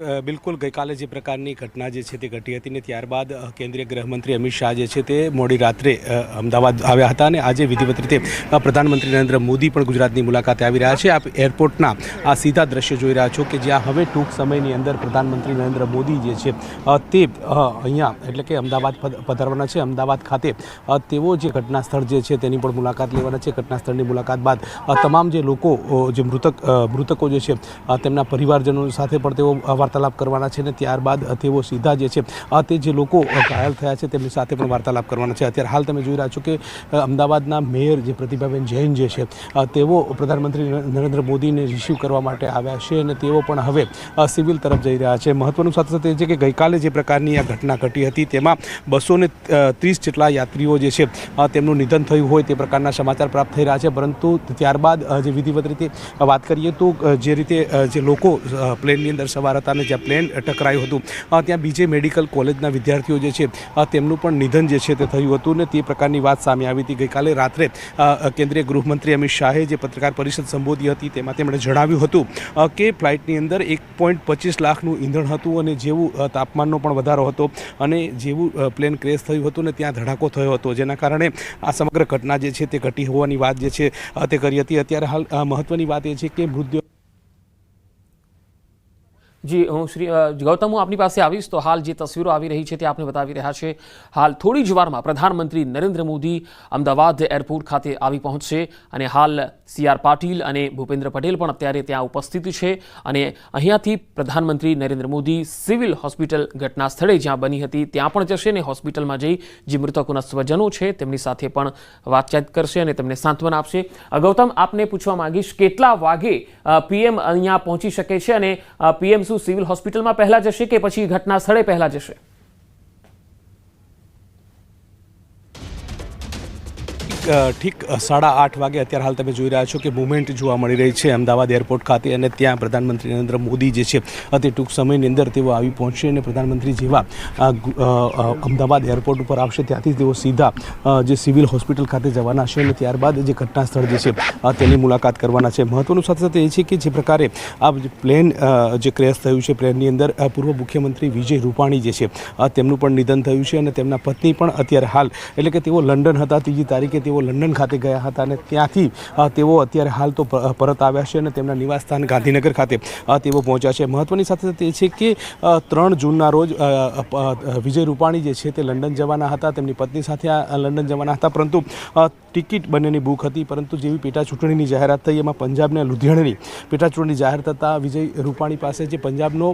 બિલકુલ ગઈકાલે જે પ્રકારની ઘટના જે છે તે ઘટી હતી ને ત્યારબાદ કેન્દ્રીય ગૃહમંત્રી અમિત શાહ જે છે તે મોડી રાત્રે અમદાવાદ આવ્યા હતા અને આજે વિધિવત રીતે પ્રધાનમંત્રી નરેન્દ્ર મોદી પણ ગુજરાતની મુલાકાતે આવી રહ્યા છે. આપ એરપોર્ટના આ સીધા દ્રશ્ય જોઈ રહ્યા છો કે જ્યાં હવે ટૂંક સમયની અંદર પ્રધાનમંત્રી નરેન્દ્ર મોદી જે છે તે અહીંયા એટલે કે અમદાવાદ પધારવાના છે. અમદાવાદ ખાતે તેઓ જે ઘટના સ્થળ જે છે તેની પણ મુલાકાત લેવાના છે. ઘટના સ્થળની મુલાકાત બાદ તમામ જે લોકો જે મૃતક મૃતકો જે છે તેમના પરિવારજનો સાથે પણ તેઓ વાર્તાલાપ કરવાના છે અને ત્યારબાદ તેઓ સીધા જે છે તે જે લોકો ઘાયલ થયા છે તેમની સાથે પણ વાર્તાલાપ કરવાના છે. અત્યારે હાલ તમે જોઈ રહ્યા છો કે અમદાવાદના મેયર જે પ્રતિભાબેન જૈન જે છે તેઓ પ્રધાનમંત્રી નરેન્દ્ર મોદીને રિસીવ કરવા માટે આવ્યા છે અને તેઓ પણ હવે સિવિલ તરફ જઈ રહ્યા છે. મહત્વનું સાથે સાથે છે કે ગઈકાલે જે પ્રકારની આ ઘટના ઘટી હતી તેમાં બસો ત્રીસ જેટલા યાત્રીઓ જે છે તેમનું નિધન થયું હોય તે પ્રકારના સમાચાર પ્રાપ્ત થઈ રહ્યા છે. પરંતુ ત્યારબાદ જે વિધિવત રીતે વાત કરીએ તો જે રીતે જે લોકો પ્લેનની અંદર સવાર હતા અને જ્યાં પ્લેન ટકરાયું હતું. ત્યાં બીજે મેડિકલ કોલેજના વિદ્યાર્થીઓ જે છે તેમનું પણ નિધન જે છે તે થયું હતું ને તે પ્રકારની વાત સામે આવી હતી. ગઈકાલે રાત્રે કેન્દ્રીય ગૃહમંત્રી અમિત શાહે જે પત્રકાર પરિષદ સંબોધી હતી તેમાં તેમણે જણાવ્યું હતું કે ફ્લાઇટની અંદર એક પોઈન્ટ પચીસ લાખનું ઈંધણ હતું અને જેવું તાપમાનનો પણ વધારો હતો અને જેવું પ્લેન ક્રેશ થયું હતું ને ત્યાં ધડાકો થયો હતો. જેના કારણે આ સમગ્ર ઘટના જે છે તે ઘટી હોવાની વાત જે છે તે કરી હતી. અત્યારે હાલ મહત્ત્વની વાત એ છે કે મૃતદેહ જી, હું શ્રી ગૌતમ હું આપની પાસે આવીશ તો હાલ જે તસવીરો આવી રહી છે તે આપને બતાવી રહ્યા છે. હાલ થોડી જ વારમાં પ્રધાનમંત્રી નરેન્દ્ર મોદી અમદાવાદ એરપોર્ટ ખાતે આવી પહોંચશે અને હાલ સી આર પાટીલ અને ભૂપેન્દ્ર પટેલ પણ અત્યારે ત્યાં ઉપસ્થિત છે અને અહીંયાથી પ્રધાનમંત્રી નરેન્દ્ર મોદી સિવિલ હોસ્પિટલ ઘટના સ્થળે જ્યાં બની હતી ત્યાં પણ જશે અને હોસ્પિટલમાં જઈ જે મૃતકોના સ્વજનો છે તેમની સાથે પણ વાતચીત કરશે અને તેમને સાંત્વના આપશે. ગૌતમ, આપને પૂછવા માંગીશ કેટલા વાગે પીએમ અહીંયા પહોંચી શકે છે અને પીએમ શું સિવિલ હોસ્પિટલમાં પહેલા જશે કે પછી ઘટના સ્થળે પહેલા જશે? ઠીક સાડા આઠ વાગે અત્યારે હાલ તમે જોઈ રહ્યા છો કે મુવમેન્ટ જોવા મળી રહી છે અમદાવાદ એરપોર્ટ ખાતે અને ત્યાં પ્રધાનમંત્રી નરેન્દ્ર મોદી જે છે તે ટૂંક સમયની અંદર તેઓ આવી પહોંચશે અને પ્રધાનમંત્રી જેવા અમદાવાદ એરપોર્ટ ઉપર આવશે. ત્યાંથી તેઓ સીધા જે સિવિલ હોસ્પિટલ ખાતે જવાના છે અને ત્યારબાદ જે ઘટના સ્થળ જે છે તેની મુલાકાત કરવાના છે. મહત્વનું સાથે સાથે એ છે કે જે પ્રકારે આ પ્લેન જે ક્રેશ થયું છે પ્લેનની અંદર પૂર્વ મુખ્યમંત્રી વિજય રૂપાણી જે છે તેમનું પણ નિધન થયું છે અને તેમના પત્ની પણ અત્યારે હાલ, એટલે કે તેઓ લંડન હતા. ત્રીજી તારીખે તેઓ લંડન ખાતે ગયા હતા અને ત્યાંથી તેઓ અત્યારે હાલ તો પરત આવ્યા છે અને તેમના નિવાસસ્થાન ગાંધીનગર ખાતે તેઓ પહોંચ્યા છે. મહત્વની સાથે તે છે કે ત્રણ જૂનના રોજ વિજય રૂપાણી જે છે તે લંડન જવાના હતા. તેમની પત્ની સાથે લંડન જવાના હતા. પરંતુ ટિકિટ બંનેની બુક હતી. પરંતુ જેવી પેટા ચૂંટણીની જાહેરાત થઈ એમાં પંજાબને લુધિયાણાની પેટા ચૂંટણી જાહેર થતાં વિજય રૂપાણી પાસે જે પંજાબનો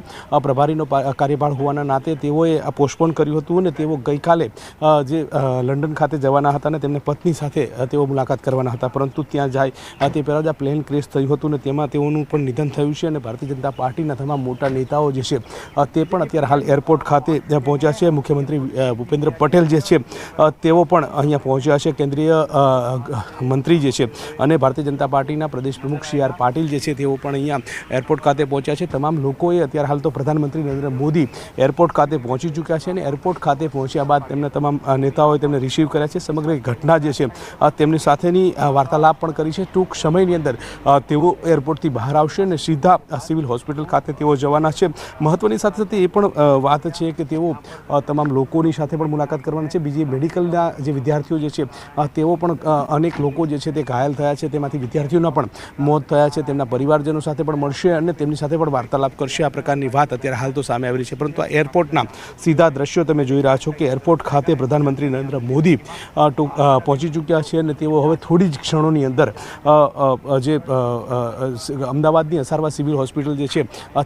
પ્રભારીનો કાર્યભાર હોવાના નાતે તેઓએ પોસ્ટપોન કર્યું હતું અને તેઓ ગઈકાલે જે લંડન ખાતે જવાના હતા અને તેમને પત્ની સાથે અ, તેઓ મુલાકાત કરવાના હતા. પરંતુ ત્યાં જાય તે પહેલાં જ આ પ્લેન ક્રેશ થયું હતું અને તેમાં તેઓનું પણ નિધન થયું છે અને ભારતીય જનતા પાર્ટીના તમામ મોટા નેતાઓ જે છે તે પણ અત્યારે હાલ એરપોર્ટ ખાતે પહોંચ્યા છે. મુખ્યમંત્રી ભૂપેન્દ્ર પટેલ જે છે તેઓ પણ અહીંયા પહોંચ્યા છે. કેન્દ્રીય મંત્રી જે છે અને ભારતીય જનતા પાર્ટીના પ્રદેશ પ્રમુખ સી આર પાટીલ જે છે તેઓ પણ અહીંયા એરપોર્ટ ખાતે પહોંચ્યા છે. તમામ લોકોએ અત્યારે હાલ તો પ્રધાનમંત્રી નરેન્દ્ર મોદી એરપોર્ટ ખાતે પહોંચી ચૂક્યા છે અને એરપોર્ટ ખાતે પહોંચ્યા બાદ તેમના તમામ નેતાઓએ તેમને રિસીવ કર્યા છે. સમગ્ર ઘટના જે છે તેમની સાથેની વાર્તાલાપ પણ કરી છે. ટૂંક સમયની અંદર તેઓ એરપોર્ટથી બહાર આવશે અને સીધા સિવિલ હોસ્પિટલ ખાતે તેઓ જવાના છે. મહત્વની સાથે સાથે એ પણ વાત છે કે તેઓ તમામ લોકોની સાથે પણ મુલાકાત કરવાના છે. બીજી મેડિકલના જે વિદ્યાર્થીઓ જે છે તેઓ પણ અનેક લોકો જે છે તે ઘાયલ થયા છે. તેમાંથી વિદ્યાર્થીઓના પણ મોત થયા છે. તેમના પરિવારજનો સાથે પણ મળશે અને તેમની સાથે પણ વાર્તાલાપ કરશે. આ પ્રકારની વાત અત્યારે હાલ તો સામે આવી રહી છે. પરંતુ આ એરપોર્ટના સીધા દ્રશ્યો તમે જોઈ રહ્યા છો કે એરપોર્ટ ખાતે પ્રધાનમંત્રી નરેન્દ્ર મોદી પહોંચી ચૂક્યા છે અને તેઓ હવે થોડી જ ક્ષણોની અંદર જે અમદાવાદની અસારવા સિવિલ હોસ્પિટલ જે છે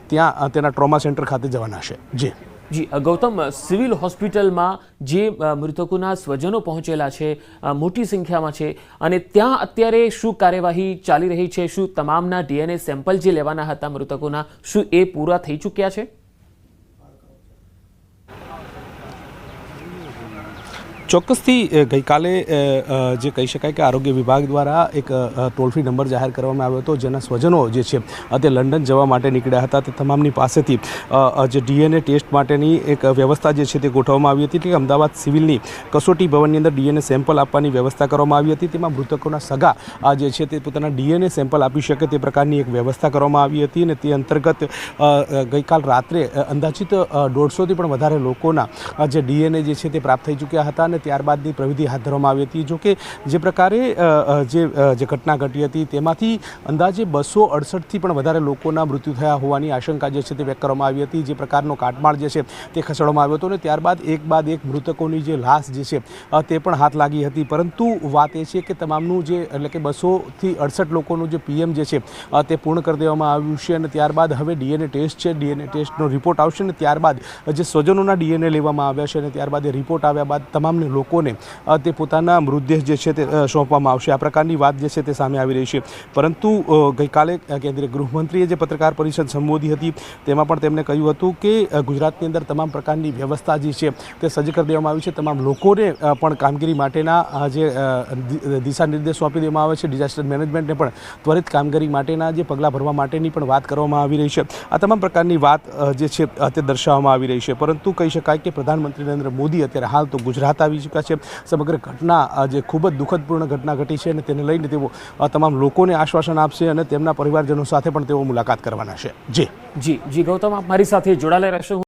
ત્યાં તેના ટ્રોમા સેન્ટર ખાતે જવાના છે. જી. જી ગૌતમ સિવિલ હોસ્પિટલમાં જે મૃતકોના સ્વજનો પહોંચેલા છે મોટી સંખ્યામાં છે, અને ત્યાં અત્યારે શું કાર્યવાહી ચાલી રહી છે, શું તમામના ડીએનએ સેમ્પલ જે લેવાના હતા મૃતકોના, શું એ પૂરા થઈ ચૂક્યા છે? ચોક્કસથી ગઈકાલે જે કહી શકાય કે આરોગ્ય વિભાગ દ્વારા એક ટોલ ફ્રી નંબર જાહેર કરવામાં આવ્યો હતો, જેના સ્વજનો જે છે તે લંડન જવા માટે નીકળ્યા હતા, તે તમામની પાસેથી જે ડીએનએ ટેસ્ટ માટેની એક વ્યવસ્થા જે છે તે ગોઠવવામાં આવી હતી. એટલે અમદાવાદ સિવિલની કસોટી ભવનની અંદર ડીએનએ સેમ્પલ આપવાની વ્યવસ્થા કરવામાં આવી હતી. તેમાં મૃતકોના સગા, આ જે છે તે પોતાના ડીએનએ સેમ્પલ આપી શકે તે પ્રકારની એક વ્યવસ્થા કરવામાં આવી હતી અને તે અંતર્ગત ગઈકાલ રાત્રે અંદાજિત દોઢસોથી પણ વધારે લોકોના જે ડીએનએ જે છે તે પ્રાપ્ત થઈ ચૂક્યા હતા અને ત્યારબાદની પ્રવિધિ હાથ ધરવામાં આવી હતી. જો કે જે પ્રકારે જે જે ઘટના ઘટી હતી તેમાંથી અંદાજે બસો અડસઠથી પણ વધારે લોકોના મૃત્યુ થયા હોવાની આશંકા જે છે તે વ્યક્ત કરવામાં આવી હતી. જે પ્રકારનો કાટમાળ જે છે તે ખસેડવામાં આવ્યો હતો અને ત્યારબાદ એક બાદ એક મૃતકોની જે લાશ જે છે તે પણ હાથ લાગી હતી. પરંતુ વાત એ છે કે તમામનું જે, એટલે કે બસોથી અડસઠ લોકોનું જે પીએમ જે છે તે પૂર્ણ કરી દેવામાં આવ્યું છે અને ત્યારબાદ હવે ડીએનએ ટેસ્ટ છે. ડીએનએ ટેસ્ટનો રિપોર્ટ આવશે અને ત્યારબાદ જે સ્વજનોના ડીએનએ લેવામાં આવ્યા છે અને ત્યારબાદ એ રિપોર્ટ આવ્યા બાદ તમામને લોકોને તે પોતાના મૃતદેહ જે છે તે સોંપવામાં આવશે. આ પ્રકારની વાત જે છે તે સામે આવી રહી છે. પરંતુ ગઈકાલે કેન્દ્રીય ગૃહમંત્રીએ જે પત્રકાર પરિષદ સંબોધી હતી, તેમાં પણ તેમણે કહ્યું હતું કે ગુજરાતની અંદર તમામ પ્રકારની વ્યવસ્થા જે છે તે સજ્જ કરી દેવામાં આવી છે. તમામ લોકોને પણ કામગીરી માટેના જે દિશા નિર્દેશો આપી દેવામાં આવે છે. ડિઝાસ્ટર મેનેજમેન્ટને પણ ત્વરિત કામગીરી માટેના જે પગલાં ભરવા માટેની પણ વાત કરવામાં આવી રહી છે. આ તમામ પ્રકારની વાત જે છે તે દર્શાવવામાં આવી રહી છે. પરંતુ કહી શકાય કે પ્રધાનમંત્રી નરેન્દ્ર મોદી અત્યારે હાલ તો ગુજરાત આવી ચૂક્યા છે. સમગ્ર ઘટના જે ખૂબ જ દુઃખદપૂર્ણ ઘટના ઘટી છે અને તેને લઈને તેઓ તમામ લોકોને આશ્વાસન આપશે અને તેમના પરિવારજનો સાથે પણ તેઓ મુલાકાત કરવાના છે. જી. જી જી, ગૌતમ, આપ મારી સાથે જોડાયેલા રહેશો.